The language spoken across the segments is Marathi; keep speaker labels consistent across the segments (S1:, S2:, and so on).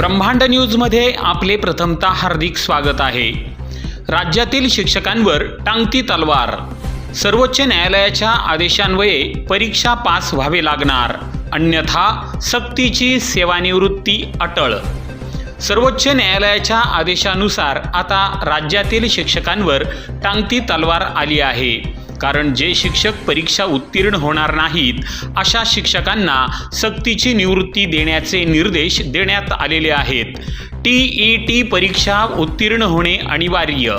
S1: ब्रह्मांड न्यूजमध्ये आपले प्रथमता हार्दिक स्वागत आहे. राज्यातील शिक्षकांवर टांगती तलवार. सर्वोच्च न्यायालयाच्या आदेशान्वये परीक्षा पास व्हावे लागणार. अन्यथा सक्तीची सेवानिवृत्ती अटळ. सर्वोच्च न्यायालयाच्या आदेशानुसार आता राज्यातील शिक्षकांवर टांगती तलवार आली आहे. कारण जे शिक्षक परीक्षा उत्तीर्ण होणार नाहीत अशा शिक्षकांना सक्तीची निवृत्ती देण्याचे निर्देश देण्यात आलेले आहेत. टी ई टी परीक्षा उत्तीर्ण होणे अनिवार्य.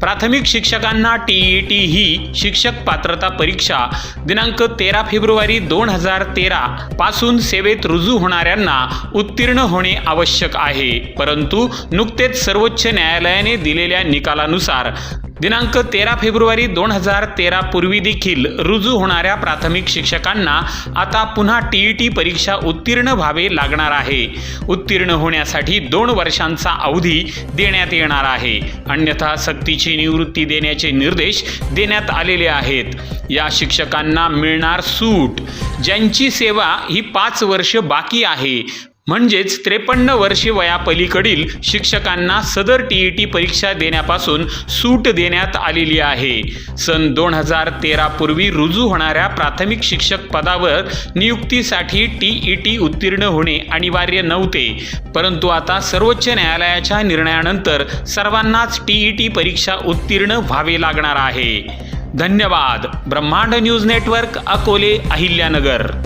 S1: प्राथमिक शिक्षकांना टी ई टी ही शिक्षक पात्रता परीक्षा दिनांक तेरा फेब्रुवारी दोन हजार तेरा पासून सेवेत रुजू होणाऱ्यांना उत्तीर्ण होणे आवश्यक आहे. परंतु नुकतेच सर्वोच्च न्यायालयाने दिलेल्या निकालानुसार दिनांक तेरा फेब्रुवारी दोन हजार तेरा पूर्वी देखील रुजू होणाऱ्या प्राथमिक शिक्षकांना आता पुन्हा टी ई टी परीक्षा उत्तीर्ण व्हावे लागणार आहे. उत्तीर्ण होण्यासाठी दोन वर्षांचा अवधी देण्यात येणार आहे. अन्यथा सक्तीची निवृत्ती देण्याचे निर्देश देण्यात आलेले आहेत. या शिक्षकांना मिळणार सूट. ज्यांची सेवा ही पाच वर्ष बाकी आहे म्हणजेच त्रेपन्न वर्षे वयापलीकडील शिक्षकांना सदर टी ई टी परीक्षा देण्यापासून सूट देण्यात आलेली आहे. सन दोन हजार तेरा पूर्वी रुजू होणाऱ्या प्राथमिक शिक्षक पदावर नियुक्तीसाठी टी ई टी उत्तीर्ण होणे अनिवार्य नव्हते. परंतु आता सर्वोच्च न्यायालयाच्या निर्णयानंतर सर्वांनाच टी ई टी परीक्षा उत्तीर्ण व्हावे लागणार आहे. धन्यवाद. ब्रह्मांड न्यूज नेटवर्क अकोले अहिल्यानगर.